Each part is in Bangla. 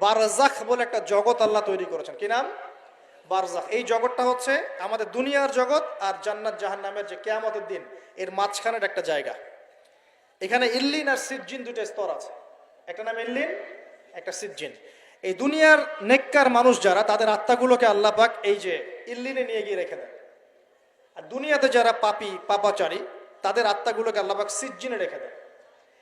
বারজাখ বলে একটা জগৎ আল্লাহ তৈরি করেছেন। কি নাম? বারজাখ। এই জগৎটা হচ্ছে আমাদের দুনিয়ার জগৎ আর জান্নাত জাহান নামের যে কেয়ামতের দিন, এর মাঝখানের একটা জায়গা। এখানে ইল্লিন আর সিজ্জিন দুটো স্তর আছে। একটা নাম ইল্লিন, একটা সিজ্জিন। এই দুনিয়ার নেককার মানুষ যারা, তাদের আত্মাগুলোকে আল্লাহ পাক এই যে ইল্লিনে নিয়ে গিয়ে রেখে দেন। আর দুনিয়াতে যারা পাপি, পাপাচারী, তাদের আত্মাগুলোকে আল্লাহ পাক সিজ্জিনে রেখে দেন।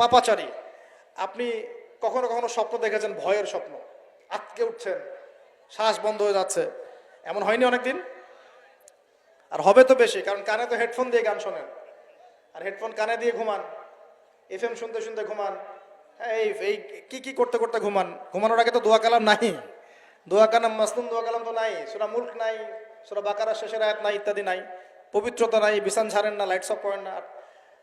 পাপাচারী। আপনি কখনো কখনো স্বপ্ন দেখেছেন, ভয়ের স্বপ্ন। আটকে উঠছেন, শ্বাস বন্ধ হয়ে যাচ্ছে। এমন হয়নি অনেকদিন? আর হবে তো বেশি, কারণ কানে তো হেডফোন দিয়ে গান শোনেন। আর হেডফোন কানে দিয়ে ঘুমান এফ এম শুনতে শুনতে ঘুমান। এই এই, কি কি করতে করতে ঘুমান? ঘুমানোর আগে তো দোয়া কালাম নাই। দোয়া কালাম মাসলুম দোয়া কালাম তো নাই। সুরা মুল্ক নাই, সুরা বাকারা শেষের আয়াত নাই ইত্যাদি নাই। পবিত্রতা নাই, বিছান ছাড়েন না, লাইটস অফ করেন না।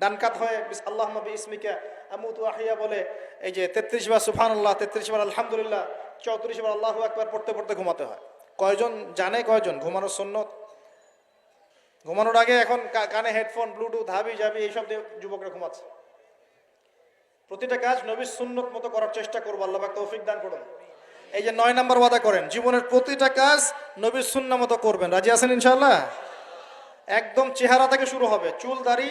ডানকাত হয়ে আল্লাহ নবী ইসমিকা আমুতু আহিয়া বলে, এই যে তেত্রিশ বার সুফান আল্লাহ তেত্রিশ বার আলহামদুলিল্লাহ, চৌত্রিশ বার আল্লাহ একবার পড়তে পড়তে ঘুমাতে হয়। কয়জন জানে কয়জন? ঘুমানোর সুন্নত? ঘুমানোর আগে এখন কানে হেডফোন, ব্লুটুথ, হাবি জাবি, এইসব দিয়ে যুবকরা ঘুমাচ্ছে। প্রতিটা কাজ নবীর সুন্নত মতো করার চেষ্টা করব, আল্লাহ তৌফিক দান করুন। এই যে নয় নাম্বার ওয়াদা করেন, জীবনের প্রতিটা কাজ নবীর সুন্না মতো করবেন। রাজি আছেন ইনশাল্লাহ একদম চেহারা থেকে শুরু হবে, চুল দাড়ি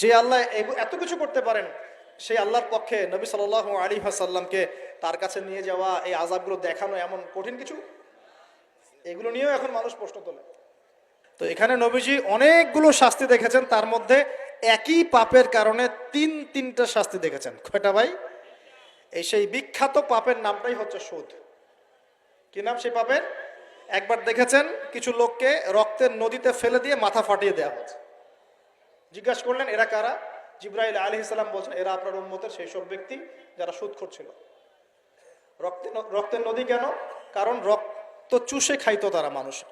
যে আল্লাহ এত কিছু করতে পারেন, সেই আল্লাহর পক্ষে নবী সাল আলী সাল্লামকে তার কাছে নিয়ে যাওয়া, এই আজাবগুলো দেখানো এমন কঠিন কিছু? এগুলো নিয়েও এখন মানুষ প্রশ্ন তোলে। তো এখানে নবীজি অনেকগুলো শাস্তি দেখেছেন, তার মধ্যে একই পাপের কারণে তিন তিনটা শাস্তি দেখেছেন। কয়টা ভাই? এই সেই বিখ্যাত পাপের নামটাই হচ্ছে সুদ। কি নাম সেই পাপের? একবার দেখেছেন কিছু লোককে রক্তের নদীতে ফেলে দিয়ে মাথা ফাটিয়ে দেওয়া হচ্ছে। জিজ্ঞাসা করলেন, এরা কারা? জিব্রাইল আলী ইসলাম বলছেন, এরা আপনার উন্মতের সেই সব ব্যক্তি যারা সুদ করছিল রক্তে রক্তের নদী কেন? কারণ রক্ত চুষে খাইতো তারা মানুষ।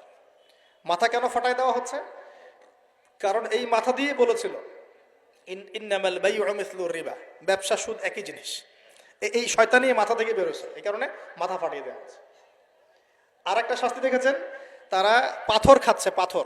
মাথা কেন ফাটাই দেওয়া হচ্ছে? কারণ এই মাথা দিয়ে বলেছিল রিবা। ব্যবসা সুদ একই জিনিস। এই শয়তানি মাথা থেকে বেরোছে এই কারণে মাথা ফাটিয়ে দেওয়া হচ্ছে। আর একটা শাস্তি দেখেছেন, তারা পাথর খাচ্ছে, পাথর।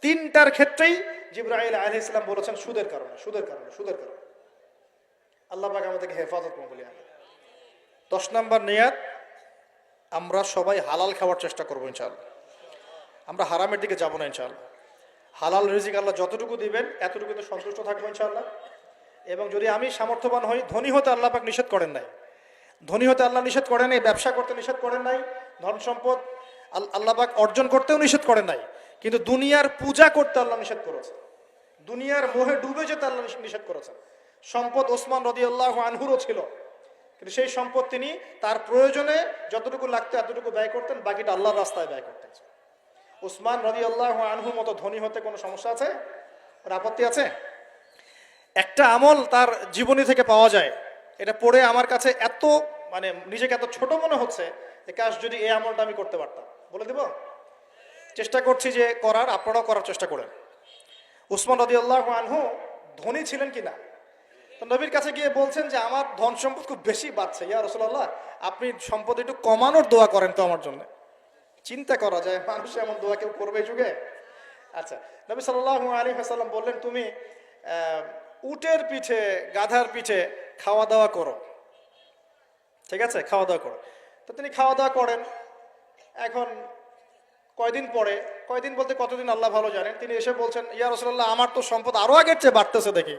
তিনটার ক্ষেত্রেই জিব্রাইল আল ইসলাম বলেছেন সুদের কারণে সুদের কারণে সুদের কারণে। আল্লাহ পাক আমাদেরকে হেফাজত বলি দশ নম্বর নিয়াত, আমরা সবাই হালাল খাওয়ার চেষ্টা করব ইনশাআল্লাহ। আমরা হারামের দিকে যাব না ইনশাআল্লাহ। হালাল রিজিক আল্লাহ যতটুকু দিবেন এতটুকুতে সন্তুষ্ট থাকব ইনশাআল্লাহ। এবং যদি আমি সামর্থ্যবান হই, ধনী হতে আল্লাহ পাক নিষেধ করেন নাই। ধনী হতে আল্লাহ নিষেধ করেন নাই, ব্যবসা করতে নিষেধ করেন নাই, ধন সম্পদ আল- আল্লাহ পাক অর্জন করতেও নিষেধ করেন নাই। কিন্তু দুনিয়ার পূজা করতে আল্লাহ নিষেধ করেছে। দুনিয়ার মোহে ডুবে যেতে আল্লাহ নিষেধ করেছেন সম্পদ ওসমান রদি আল্লাহ আনহুরও ছিল। কিন্তু সেই সম্পদ তিনি তার প্রয়োজনে যতটুকু লাগতো এতটুকু ব্যয় করতেন, বাকিটা আল্লাহর রাস্তায় ব্যয় করতেন। ওসমান রদি আল্লাহ আনহুর মতো ধনী হতে কোনো সমস্যা আছে? আপত্তি আছে? একটা আমল তার জীবনী থেকে পাওয়া যায়। এটা পড়ে আমার কাছে এত মানে নিজেকে এত ছোট মনে হচ্ছে যে, কাশ যদি এই আমলটা আমি করতে পারতাম। বলে দেব? চেষ্টা করছি যে করার, আপনারাও করার চেষ্টা করেন। উসমান রদি আল্লাহ আনহু ধনী ছিলেন কি না তো নবীর কাছে গিয়ে বলছেন যে, আমার ধন সম্পদ খুব বেশি বাড়ছে। ইয়া রসুল্লাহ আপনি সম্পদ একটু কমানোর দোয়া করেন তো আমার জন্য। চিন্তা করা যায়, মানুষ এমন দোয়া কেউ করবে যুগে? আচ্ছা নবী সাল্লাহ আলী হাসাল্লাম বললেন, তুমি উটের পিঠে, গাধার পিঠে খাওয়া দাওয়া করো। ঠিক আছে? খাওয়া দাওয়া করো। তো তিনি খাওয়া দাওয়া করেন। এখন কয়দিন পরে, কয়দিন বলতে কতদিন আল্লাহ ভালো জানেন, তিনি এসে বলছেন, ইয়া রসুল্লাহ আমার তো সম্পদ আরও আগের চেয়ে বাড়তেছে দেখি।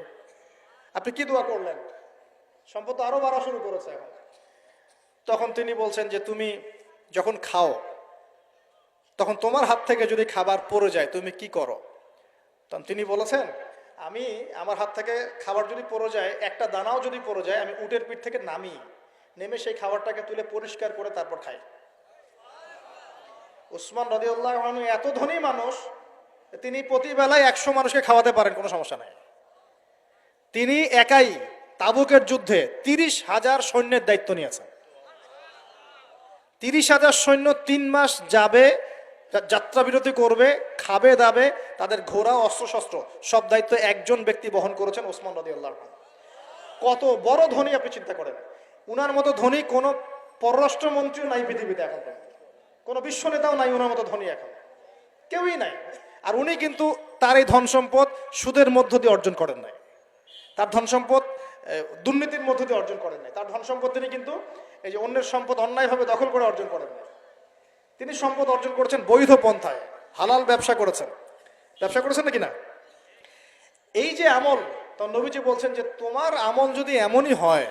আপনি কি দোয়া করলেন? সম্পদ তো আরও বাড়া শুরু করেছে এখন। তখন তিনি বলছেন যে, তুমি যখন খাও, তখন তোমার হাত থেকে যদি খাবার পড়ে যায়, তুমি কি করো? তখন তিনি বলেছেন, আমি আমার হাত থেকে খাবার যদি পড়ে যায়, একটা দানাও যদি পড়ে যায়, আমি উটের পিঠ থেকে নামি, নেমে সেই খাবারটাকে তুলে পরিষ্কার করে তারপর খাই। উসমান রদিউল্লাহ এত ধনী মানুষ, তিনি প্রতি বেলায় একশো মানুষকে খাওয়াতে পারেন, কোনো সমস্যা নাই। তিনি একাই তাবুকের যুদ্ধে তিরিশ হাজার সৈন্যের দায়িত্ব নিয়েছেন। তিরিশ হাজার সৈন্য তিন মাস যাবে যাত্রা বিরতি করবে, খাবে, দাবে, তাদের ঘোড়া, অস্ত্রশস্ত্র, সব দায়িত্ব একজন ব্যক্তি বহন করেছেন ওসমান রদি আল্লাহ কত বড় ধনী আপনি চিন্তা করেন। উনার মতো ধনী কোনো পররাষ্ট্রমন্ত্রীও নাই পৃথিবীতে এখন। কোনো বিশ্ব নেতাও নাই উনার মতো ধনী এখন। কেউই নাই। আর উনি কিন্তু তার এই ধন সম্পদ সুদের মধ্য দিয়ে অর্জন করেন নাই। তার ধন সম্পদ দুর্নীতির মধ্য দিয়ে অর্জন করেন নাই। তার ধন সম্পদ তিনি কিন্তু এই যে অন্যের সম্পদ অন্যায়ভাবে দখল করে অর্জন করেন নাই। তিনি সম্পদ অর্জন করেছেন বৈধ পন্থায়। হালাল ব্যবসা করেছেন। ব্যবসা করেছেন নাকি না? এই যে আমল, তো নবীজি বলছেন যে, তোমার আমল যদি এমনই হয়,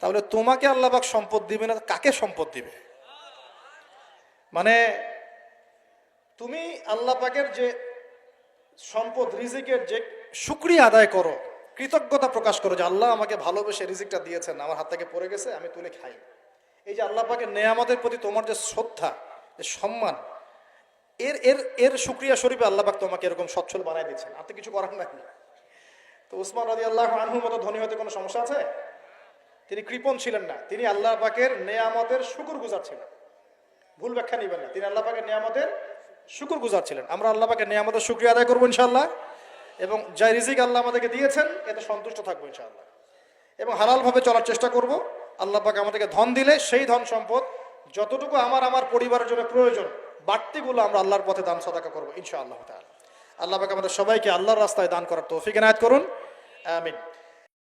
তাহলে তোমাকে আল্লাহবাক সম্পদ দিবে না, কাকে সম্পদ দিবে? মানে তুমি আল্লাহ পাকের যে সম্পদ, রিজিকের যে শুক্রিয়া আদায় করো, কৃতজ্ঞতা প্রকাশ করো যে আল্লাহ আমাকে ভালোবেসে রিজিকটা দিয়েছেন, আমার হাত থেকে পড়ে গেছে, আমি তুলে খাই। এই যে আল্লাহ পাকের নেয়ামতের প্রতি তোমার যে শ্রদ্ধা, যে সম্মান, এর এর এর শুক্রিয়া স্বরূপে আল্লাহ পাক তোমাকে এরকম সচ্ছল বানাই দিচ্ছেন আর তো কিছু করার নাই। তো উসমান রাজি আল্লাহ আনহুর মতো ধনী হতে কোনো সমস্যা আছে? তিনি কৃপণ ছিলেন না। তিনি আল্লাহ পাকের নেয়ামতের শুকুর গুজার ছিলেন। ভুল ব্যাখ্যা নেবেন না। তিনি আল্লাহ পাকের নিয়ামতের শুকুর গুজার ছিলেন। আমরা আল্লাহ পাকের নিয়ামতের শুক্রিয়া আদায় করব ইনশাআল্লাহ। এবং যা রিজিক আল্লাহ আমাদেরকে দিয়েছেন, এতে সন্তুষ্ট থাকব ইনশাআল্লাহ। এবং হালালভাবে চলার চেষ্টা করব। আল্লাহ পাক আমাদেরকে ধন দিলে সেই ধন সম্পদ যতটুকু আমার আমার পরিবারের জন্য প্রয়োজন, বাড়তিগুলো আমরা আল্লাহর পথে দান সদাকা করব ইনশাআল্লাহ তাআলা। আল্লাহ পাক আমাদের সবাইকে আল্লাহর রাস্তায় দান করার তৌফিক এনায়েত করুন। আমিন।